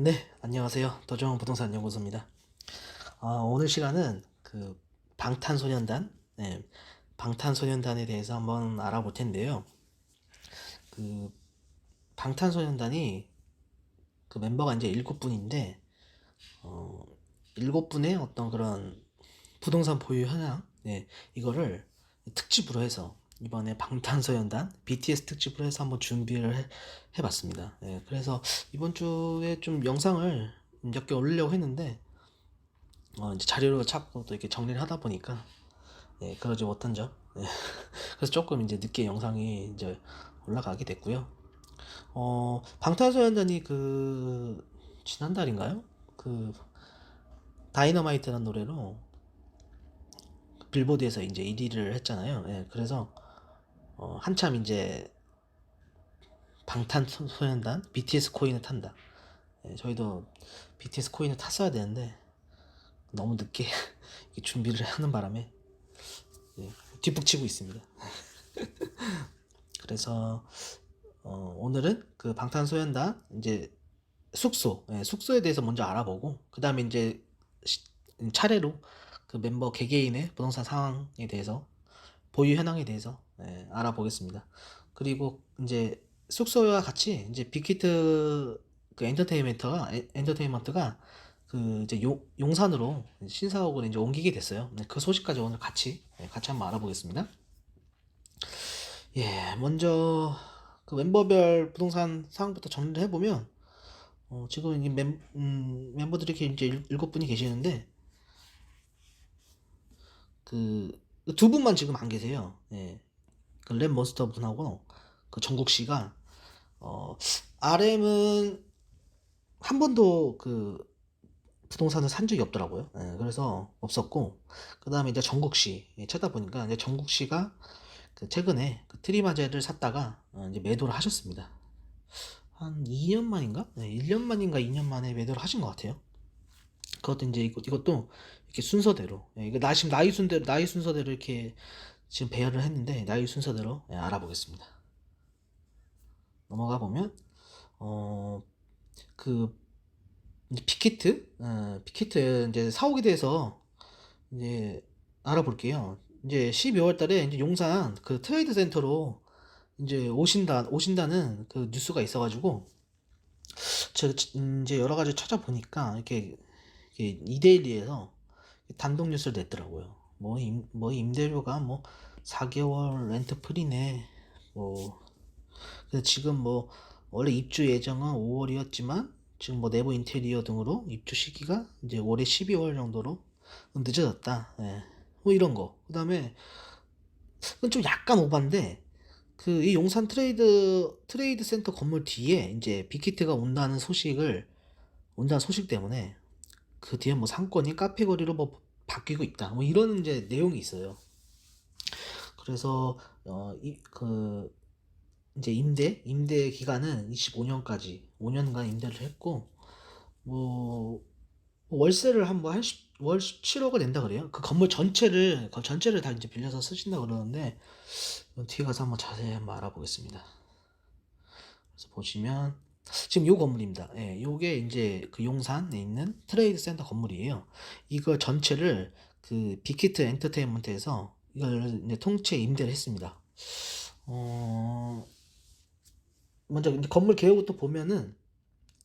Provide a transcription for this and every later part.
네, 안녕하세요. 도정 부동산 연구소입니다. 아, 오늘 시간은 그 방탄소년단, 네, 방탄소년단에 대해서 한번 알아볼 텐데요. 그 방탄소년단이 그 멤버가 이제 일곱 분인데, 어, 일곱 분의 어떤 그런 부동산 보유 현황, 네, 이거를 특집으로 해서 이번에 방탄소년단 BTS 특집으로 해서 한번 준비를 해, 해봤습니다. 네, 그래서 이번 주에 좀 영상을 몇 개 올리려고 했는데 어, 이제 자료를 찾고 또 이렇게 정리를 하다 보니까 예, 그러지 못한 점. 예. 그래서 조금 이제 늦게 영상이 이제 올라가게 됐고요. 어, 방탄소년단이 그 지난달인가요? 그 다이너마이트라는 노래로 빌보드에서 이제 1위를 했잖아요. 예, 그래서 어, 한참 이제 방탄소년단 BTS 코인을 탄다. 예, 저희도 BTS 코인을 탔어야 되는데 너무 늦게 준비를 하는 바람에 예, 뒷북치고 있습니다. 그래서 어, 오늘은 그 방탄소년단 이제 숙소, 예, 숙소에 대해서 먼저 알아보고 그 다음에 이제 시- 차례로 그 멤버 개개인의 부동산 상황에 대해서 보유 현황에 대해서 예, 알아보겠습니다. 그리고 이제 숙소와 같이 이제 빅히트 그 엔터테인먼트가 에- 엔터테인먼트가 그 이제 용, 용산으로 신사옥을 이제 옮기게 됐어요. 네, 그 소식까지 오늘 같이 예, 같이 한번 알아보겠습니다. 예, 먼저 그 멤버별 부동산 상황부터 정리를 해보면 어, 지금 이 멤, 음, 멤버들이 이렇게 이제 일- 일곱 분이 계시는데 그 두 분만 지금 안 계세요. 예. 그 랩몬스터 분하고 그 정국 씨가 어 RM은 한 번도 그 부동산을 산 적이 없더라고요. 예, 그래서 없었고 그 다음에 이제 정국 씨 예, 찾아보니까 이제 정국 씨가 그 최근에 그 트리마제를 샀다가 어, 이제 매도를 하셨습니다. 한 2년 만인가? 네, 1년 만인가 2년 만에 매도를 하신 것 같아요. 그것도 이제 이것, 이것도 이렇게 순서대로 예, 이거 나 지금 나이 순대로 나이 순서대로 이렇게 지금 배열을 했는데 나이 순서대로 예, 알아보겠습니다. 넘어가 보면 어그 빅히트 어, 빅히트 이제 사옥에 대해서 이제 알아볼게요. 이제 12월 달에 이제 용산 그 트레이드 센터로 이제 오신다 오신다는 그 뉴스가 있어가지고 제가 이제 여러 가지 찾아보니까 이렇게 이데일리에서 단독 뉴스를 냈더라고요. 뭐, 임, 뭐 임대료가 뭐 4개월 렌트 프리네. 뭐 그래서 지금 뭐 원래 입주 예정은 5월이었지만 지금 뭐 내부 인테리어 등으로 입주 시기가 이제 올해 12월 정도로 늦어졌다. 예. 뭐 이런 거. 그 다음에 그건 좀 약간 오반데 그 이 용산 트레이드 트레이드 센터 건물 뒤에 이제 빅히트가 온다는 소식을 온다는 소식 때문에 그 뒤에 뭐 상권이 카페 거리로 뭐 바뀌고 있다. 뭐 이런 이제 내용이 있어요. 그래서 어 이 그 이제 임대 임대 기간은 25년까지 5년간 임대를 했고 뭐 월세를 한뭐한 월 17억을 낸다 그래요. 그 건물 전체를 그 전체를 다 이제 빌려서 쓰신다 그러는데 뒤에 가서 한번 자세히 한번 알아보겠습니다. 그래서 보시면 지금 요 건물입니다. 예, 요게 이제 그 용산에 있는 트레이드 센터 건물이에요. 이거 전체를 그 빅히트 엔터테인먼트에서 이걸 이제 통째 임대를 했습니다. 어, 먼저 건물 개요부터 보면은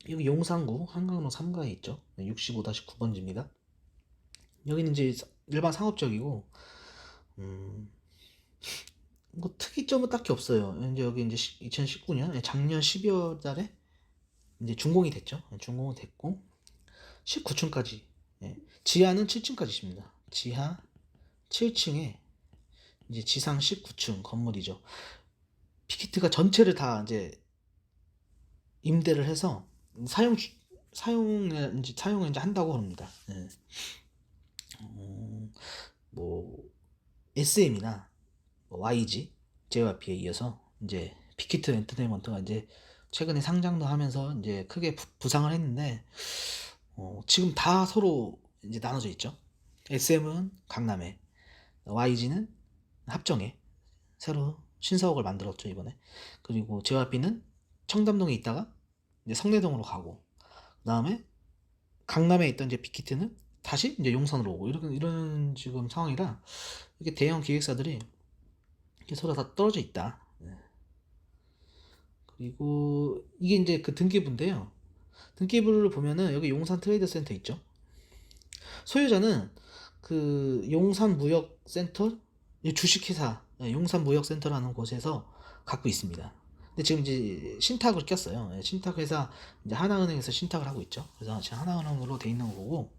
여기 용산구 한강로 3가에 있죠. 65-9번지입니다. 여기는 이제 일반 상업적이고 음, 뭐 특이점은 딱히 없어요. 이제 여기 이제 2019년 작년 12월 달에 이제 준공이 됐죠. 준공은 됐고 19층까지 예. 지하는 7층까지 있습니다. 지하 7층에 이제 지상 19층 건물이죠. 빅히트가 전체를 다 이제 임대를 해서 사용 사용을 이제 사용을 이제 한다고 합니다. 예. 어, 뭐 SM이나 뭐 YG, JYP에 이어서 이제 빅히트 엔터테인먼트가 이제 최근에 상장도 하면서 이제 크게 부, 부상을 했는데 어, 지금 다 서로 이제 나눠져 있죠. SM은 강남에, YG는 합정에 새로 신사옥을 만들었죠 이번에. 그리고 JYP는 청담동에 있다가 이제 성내동으로 가고 그 다음에 강남에 있던 이제 빅히트는 다시 이제 용산으로 오고 이런 이런 지금 상황이라 이렇게 대형 기획사들이 이렇게 서로 다 떨어져 있다. 네. 그리고 이게 이제 그 등기부인데요. 등기부를 보면은 여기 용산 트레이드 센터 있죠. 소유자는 그 용산 무역 센터 주식회사 예, 용산 무역 센터라는 곳에서 갖고 있습니다. 근데 지금 이제 신탁을 꼈어요. 예, 신탁 회사 이제 하나은행에서 신탁을 하고 있죠. 그래서 지금 하나은행으로 돼 있는 거고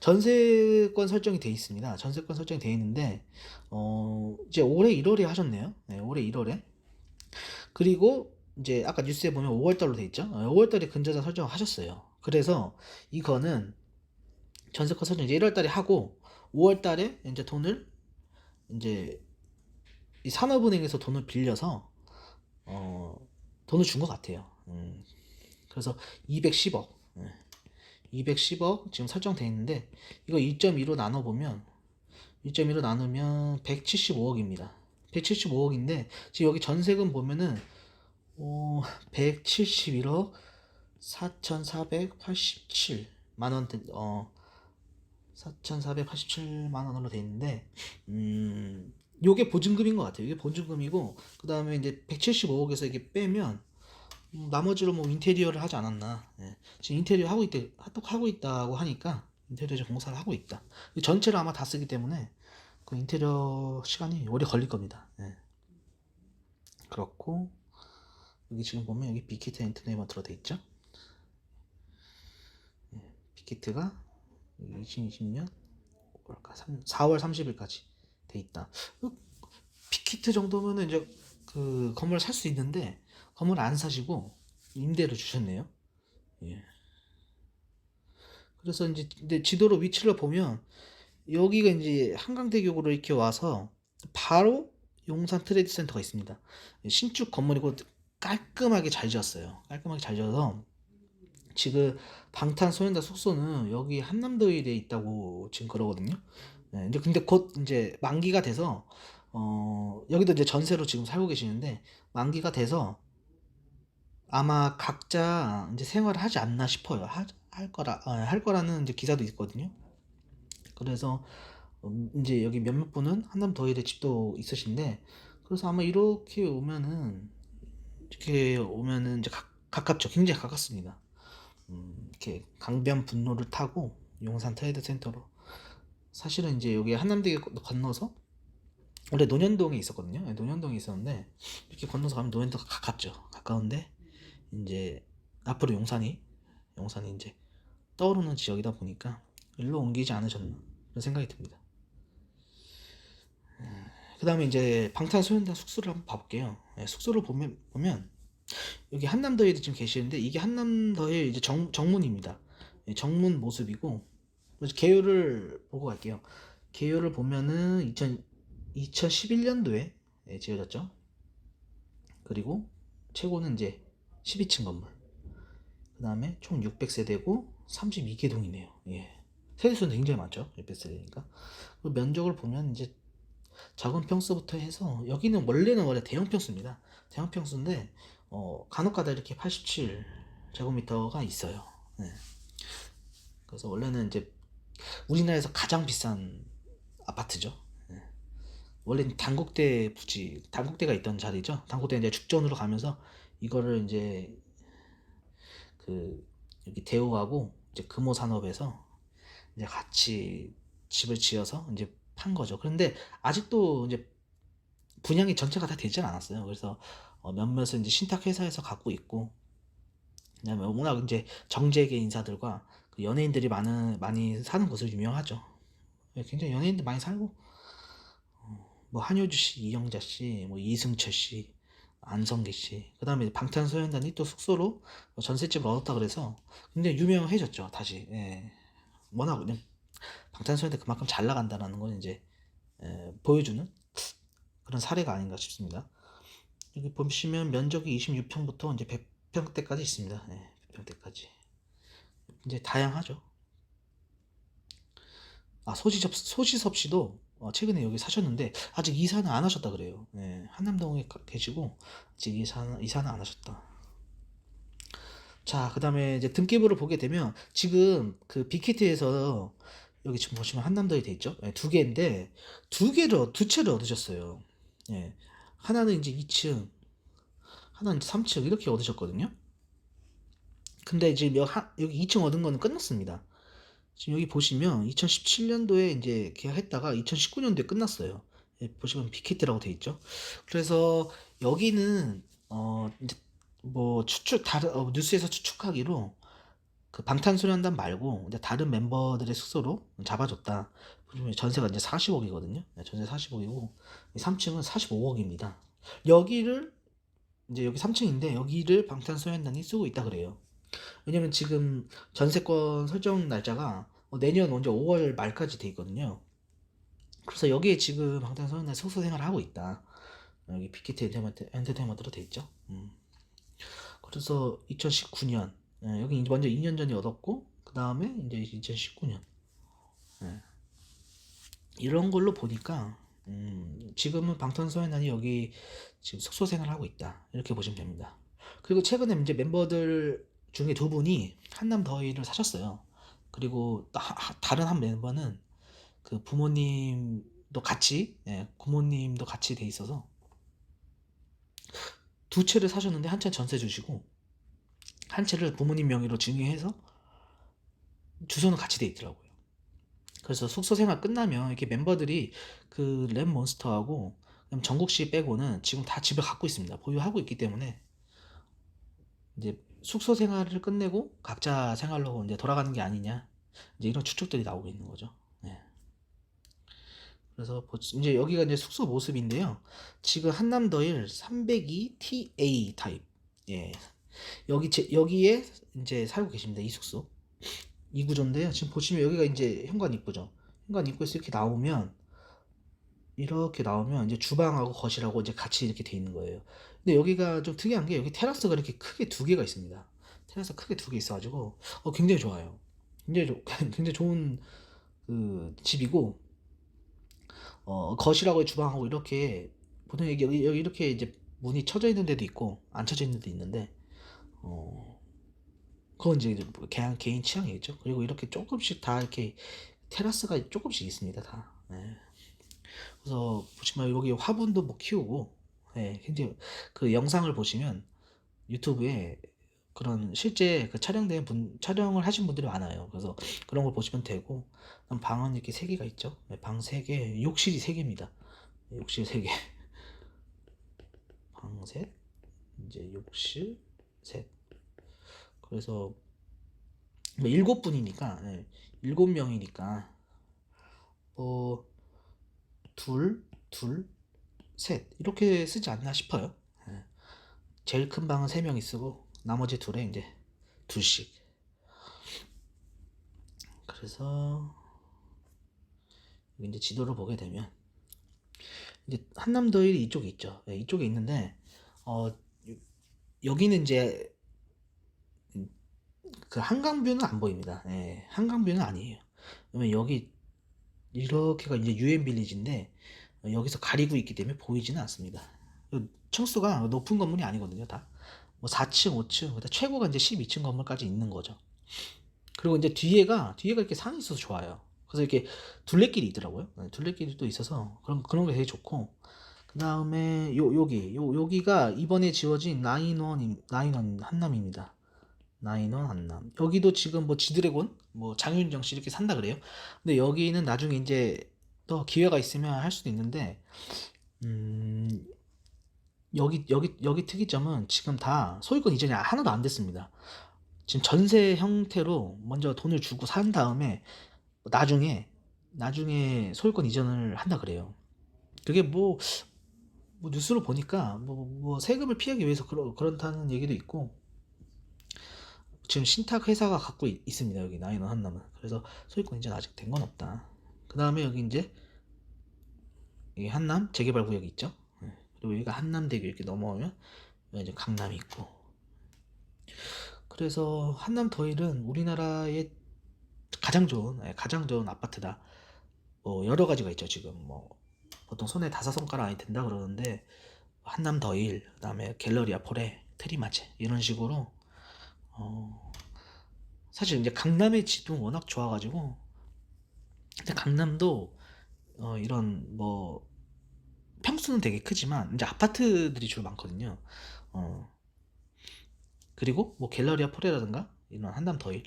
전세권 설정이 돼 있습니다. 전세권 설정이 돼 있는데 어 이제 올해 1월에 하셨네요. 네, 올해 1월에 그리고 이제 아까 뉴스에 보면 5월달로 돼 있죠. 5월달에 근저자 설정을 하셨어요. 그래서 이거는 전세권 설정 이제 1월달에 하고 5월달에 이제 돈을 이제 이 산업은행에서 돈을 빌려서 어 돈을 준 것 같아요. 음, 그래서 210억, 210억 지금 설정돼 있는데 이거 2.2로 나눠 보면 2.2로 나누면 175억입니다. 175억인데 지금 여기 전세금 보면은 어, 171억 4,487만 원, 어, 4,487만 원으로 돼 있는데, 음, 요게 보증금인 것 같아요. 이게 보증금이고, 그 다음에 이제 175억에서 이게 빼면, 음, 나머지로 뭐 인테리어를 하지 않았나. 예. 지금 인테리어 하고 있대, 하고 있다고 하니까, 인테리어 공사를 하고 있다. 전체를 아마 다 쓰기 때문에, 그 인테리어 시간이 오래 걸릴 겁니다. 예. 그렇고, 여기 지금 보면 여기 빅히트 엔터테인먼트로 돼 있죠. 예, 빅히트가 2020년 4월 30일까지 돼 있다. 어, 빅히트 정도면은 이제 그 건물을 살수 있는데 건물 안 사시고 임대로 주셨네요. 예. 그래서 이제 근데 지도로 위치를 보면 여기가 이제 한강대교로 이렇게 와서 바로 용산 트레이드 센터가 있습니다. 신축 건물이고 깔끔하게 잘 지었어요. 깔끔하게 잘 지어서 지금 방탄소년단 숙소는 여기 한남더일에 있다고 지금 그러거든요. 네, 이제 근데 곧 이제 만기가 돼서 어 여기도 이제 전세로 지금 살고 계시는데 만기가 돼서 아마 각자 이제 생활을 하지 않나 싶어요. 하, 할 거라 어, 할 거라는 이제 기사도 있거든요. 그래서 음, 이제 여기 몇몇 분은 한남 더일에 집도 있으신데 그래서 아마 이렇게 오면은 이렇게 오면은 이제 가, 가깝죠. 굉장히 가깝습니다. 음, 이렇게 강변 분로를 타고 용산 트레이드 센터로 사실은 이제 여기 한남대교 건너서 원래 논현동에 있었거든요. 네, 논현동에 있었는데 이렇게 건너서 가면 논현도가 가깝죠. 가까운데 이제 앞으로 용산이 용산이 이제 떠오르는 지역이다 보니까 일로 옮기지 않으셨나 그런 생각이 듭니다. 그 다음에 이제 방탄소년단 숙소를 한번 봐볼게요. 네, 숙소를 보면 보면 여기 한남더위도 지금 계시는데 이게 한남더위 이제 정, 정문입니다. 네, 정문 모습이고 개요를 보고 갈게요. 개요를 보면은 2000, 2011년도에 예, 지어졌죠. 그리고 최고는 이제 12층 건물. 그 다음에 총 600세대고 32개 동이네요. 예. 세대수는 굉장히 많죠. 600세대니까. 그 면적을 보면 이제 작은 평수부터 해서 여기는 원래는 원래 대형 평수입니다. 대형 평수인데 어, 간혹가다 이렇게 87 제곱미터가 있어요. 네. 그래서 원래는 이제 우리나라에서 가장 비싼 아파트죠. 네. 원래는 단국대 부지, 단국대가 있던 자리죠. 단국대 이제 죽전으로 가면서 이거를 이제 그 여기 대우하고 이제 금호산업에서 이제 같이 집을 지어서 이제 판 거죠. 그런데 아직도 이제 분양이 전체가 다 되진 않았어요. 그래서 어, 몇몇은 이제 신탁 회사에서 갖고 있고, 그다음에 워낙 이제 정재계 인사들과 그 연예인들이 많은 많이 사는 곳으로 유명하죠. 예, 굉장히 연예인들 많이 살고, 어, 뭐 한효주 씨, 이영자 씨, 뭐 이승철 씨, 안성기 씨, 그다음에 방탄소년단이 또 숙소로 전셋집을 얻었다 그래서 굉장히 유명해졌죠. 다시. 예. 워낙 방탄소년단 그만큼 잘 나간다라는 건 이제 에, 보여주는 그런 사례가 아닌가 싶습니다. 여기 보시면 면적이 26평부터 이제 100평대까지 있습니다. 네, 100평대까지. 이제 다양하죠. 아 소지섭 소지섭 씨도 어, 최근에 여기 사셨는데 아직 이사는 안 하셨다 그래요. 네, 한남동에 가- 계시고 아직 이사 이사는 안 하셨다. 자, 그 다음에 이제 등기부를 보게 되면 지금 그 빅히트에서 여기 지금 보시면 한남더이 돼 있죠? 예, 두 개인데 두 개를 두 채를 얻으셨어요. 예. 하나는 이제 2층, 하나는 이제 3층 이렇게 얻으셨거든요. 근데 지금 여기, 하- 여기 2층 얻은 거는 끝났습니다. 지금 여기 보시면 2017년도에 이제 계약했다가 2019년도에 끝났어요. 예, 보시면 빅히트라고 돼 있죠. 그래서 여기는 어 뭐 추측 다른 어, 뉴스에서 추측하기로 그 방탄소년단 말고 이제 다른 멤버들의 숙소로 잡아줬다. 전세가 이제 40억이거든요. 전세 40억이고 3층은 45억입니다. 여기를 이제 여기 3층인데 여기를 방탄소년단이 쓰고 있다 그래요. 왜냐면 지금 전세권 설정 날짜가 어, 내년 언제 5월 말까지 돼 있거든요. 그래서 여기에 지금 방탄소년단 숙소 생활을 하고 있다. 여기 빅히트 엔터테인먼트, 엔터테인먼트로 돼 있죠. 음. 그래서 2019년 예, 여기 이제 먼저 2년 전에 얻었고 그 다음에 이제 2019년 예. 이런 걸로 보니까 음, 지금은 방탄소년단이 여기 지금 숙소 생활을 하고 있다 이렇게 보시면 됩니다. 그리고 최근에 이제 멤버들 중에 두 분이 한남 더위를 사셨어요. 그리고 하- 다른 한 멤버는 그 부모님도 같이 예, 부모님도 같이 돼 있어서 두 채를 사셨는데 한 채 전세 주시고 한 채를 부모님 명의로 증여해서 주소는 같이 돼 있더라고요. 그래서 숙소 생활 끝나면 이렇게 멤버들이 그 랩몬스터하고 정국 씨 빼고는 지금 다 집을 갖고 있습니다. 보유하고 있기 때문에 이제 숙소 생활을 끝내고 각자 생활로 이제 돌아가는 게 아니냐 이제 이런 추측들이 나오고 있는 거죠. 네. 그래서 보- 이제 여기가 이제 숙소 모습인데요. 지금 한남더일 302 TA 타입. 예. 여기 제, 여기에 이제 살고 계십니다. 이 숙소. 이 구조인데요. 지금 보시면 여기가 이제 현관 입구죠. 현관 입구에서 이렇게 나오면 이렇게 나오면 이제 주방하고 거실하고 이제 같이 이렇게 돼 있는 거예요. 근데 여기가 좀 특이한 게 여기 테라스가 이렇게 크게 두 개가 있습니다. 테라스 크게 두 개 있어가지고 어, 굉장히 좋아요. 굉장히 좋- 굉장히 좋은 그 집이고 어, 거실하고 주방하고 이렇게 보통 여기 여기 이렇게 이제 문이 쳐져 있는 데도 있고 안 쳐져 있는 데도 있는데 어 그건 이제 뭐 개인 취향이겠죠. 그리고 이렇게 조금씩 다 이렇게 테라스가 조금씩 있습니다 다. 네. 그래서 보시면 여기 화분도 뭐 키우고 예, 굉장히 그 영상을 보시면 유튜브에 그런 실제 그 촬영된 분 촬영을 하신 분들이 많아요. 그래서 그런 걸 보시면 되고 방은 이렇게 세 개가 있죠. 네, 방세 개, 욕실이 세 개입니다. 네, 욕실 세 개. 방 셋, 이제 욕실 셋. 그래서 뭐 일곱 분이니까 예, 일곱 명이니까 뭐 둘, 둘, 셋 이렇게 쓰지 않나 싶어요. 예. 제일 큰 방은 세 명이 쓰고 나머지 둘에 이제 둘씩. 그래서 이제 지도를 보게 되면 이제 한남더일이 이쪽에 있죠. 예, 이쪽에 있는데 어 요- 여기는 이제 그 한강뷰는 안 보입니다. 예, 한강뷰는 아니에요. 왜냐면 여기 이렇게가 이제 유엔 빌리지인데 어, 여기서 가리고 있기 때문에 보이지는 않습니다. 그 층수가 높은 건물이 아니거든요, 다. 뭐 4층, 5층, 그다음 최고가 이제 12층 건물까지 있는 거죠. 그리고 이제 뒤에가 뒤에가 이렇게 산이 있어서 좋아요. 그래서 이렇게 둘레길이 있더라고요. 네, 둘레길이 또 있어서 그런 그런 게 되게 좋고. 그 다음에 요 여기 요 여기가 이번에 지어진 나인원 나인원 한남입니다. 나인원 한남. 여기도 지금 뭐 지드래곤, 뭐 장윤정 씨 이렇게 산다 그래요. 근데 여기는 나중에 이제 또 기회가 있으면 할 수도 있는데, 음, 여기 여기 여기 특이점은 지금 다 소유권 이전이 하나도 안 됐습니다. 지금 전세 형태로 먼저 돈을 주고 산 다음에 나중에 나중에 소유권 이전을 한다 그래요. 그게 뭐, 뭐 뉴스로 보니까 뭐, 뭐 세금을 피하기 위해서 그러, 그렇다는 얘기도 있고 지금 신탁 회사가 갖고 있, 습니다 여기 나인원 한남은 그래서 소유권 이전 아직 된 건 없다. 그 다음에 여기 이제 이 한남 재개발 구역이 있죠. 예. 그리고 여기가 한남대교 이렇게 넘어오면 여기 이제 강남이 있고 그래서 한남 더일은 우리나라의 가장 좋은 예, 가장 좋은 아파트다. 뭐 여러 가지가 있죠 지금 뭐 보통 손에 다섯 손가락 안에 든다 그러는데 한남 더일 그다음에 갤러리아 포레 트리마체 이런 식으로 어, 사실 이제 강남의 지도 워낙 좋아가지고 근데 강남도 어, 이런 뭐 평수는 되게 크지만 이제 아파트들이 주로 많거든요. 어, 그리고 뭐 갤러리아 포레라든가 이런 한남 더일.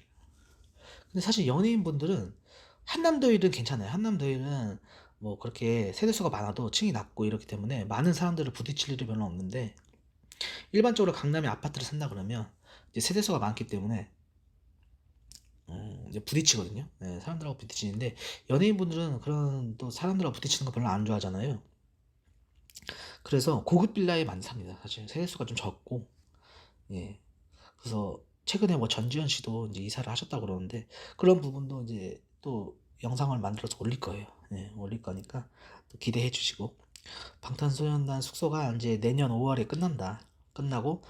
근데 사실 연예인분들은 한남 더일은 괜찮아요. 한남 더일은 뭐 그렇게 세대수가 많아도 층이 낮고 이렇기 때문에 많은 사람들을 부딪힐 일이 별로 없는데 일반적으로 강남에 아파트를 산다 그러면 이제 세대수가 많기 때문에 어, 이제 부딪히거든요. 네, 사람들하고 부딪히는데 연예인분들은 그런 또 사람들하고 부딪히는 거 별로 안 좋아하잖아요. 그래서 고급 빌라에 많이 삽니다. 사실 세대수가 좀 적고 예. 그래서 최근에 뭐 전지현 씨도 이제 이사를 하셨다고 그러는데 그런 부분도 이제 또 영상을 만들어서 올릴 거예요. 예, 올릴 거니까 또 기대해 주시고 방탄소년단 숙소가 이제 내년 5월에 끝난다. 끝나고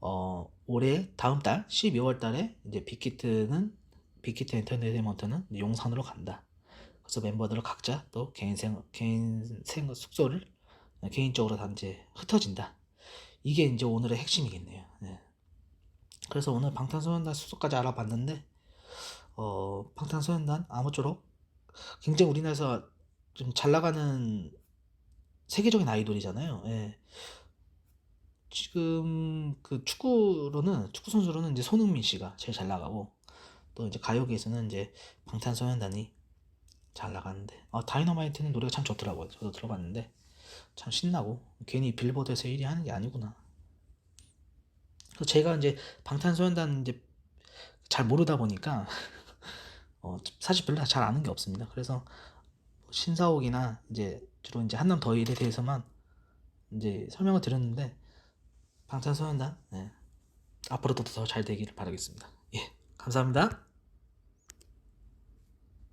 어 올해 다음 달 12월 달에 이제 빅히트는 빅히트 엔터테인먼트는 용산으로 간다. 그래서 멤버들은 각자 또 개인 생 개인 생 숙소를 개인적으로 다 이제 흩어진다. 이게 이제 오늘의 핵심이겠네요. 네. 그래서 오늘 방탄소년단 숙소까지 알아봤는데 어 방탄소년단 아무쪼록 굉장히 우리나라에서 좀 잘 나가는 세계적인 아이돌이잖아요. 예. 지금 그 축구로는 축구 선수로는 이제 손흥민 씨가 제일 잘 나가고 또 이제 가요계에서는 이제 방탄소년단이 잘 나가는데 아 다이너마이트는 노래가 참 좋더라고요. 저도 들어봤는데 참 신나고 괜히 빌보드에서 1위 하는 게 아니구나. 제가 이제 방탄소년단 이제 잘 모르다 보니까 어, 사실 별로 잘 아는 게 없습니다. 그래서 신사옥이나 이제 주로 이제 한남 더일에 대해서만 이제 설명을 드렸는데 방탄소년단 네. 앞으로도 더 잘 되기를 바라겠습니다. 예, 감사합니다.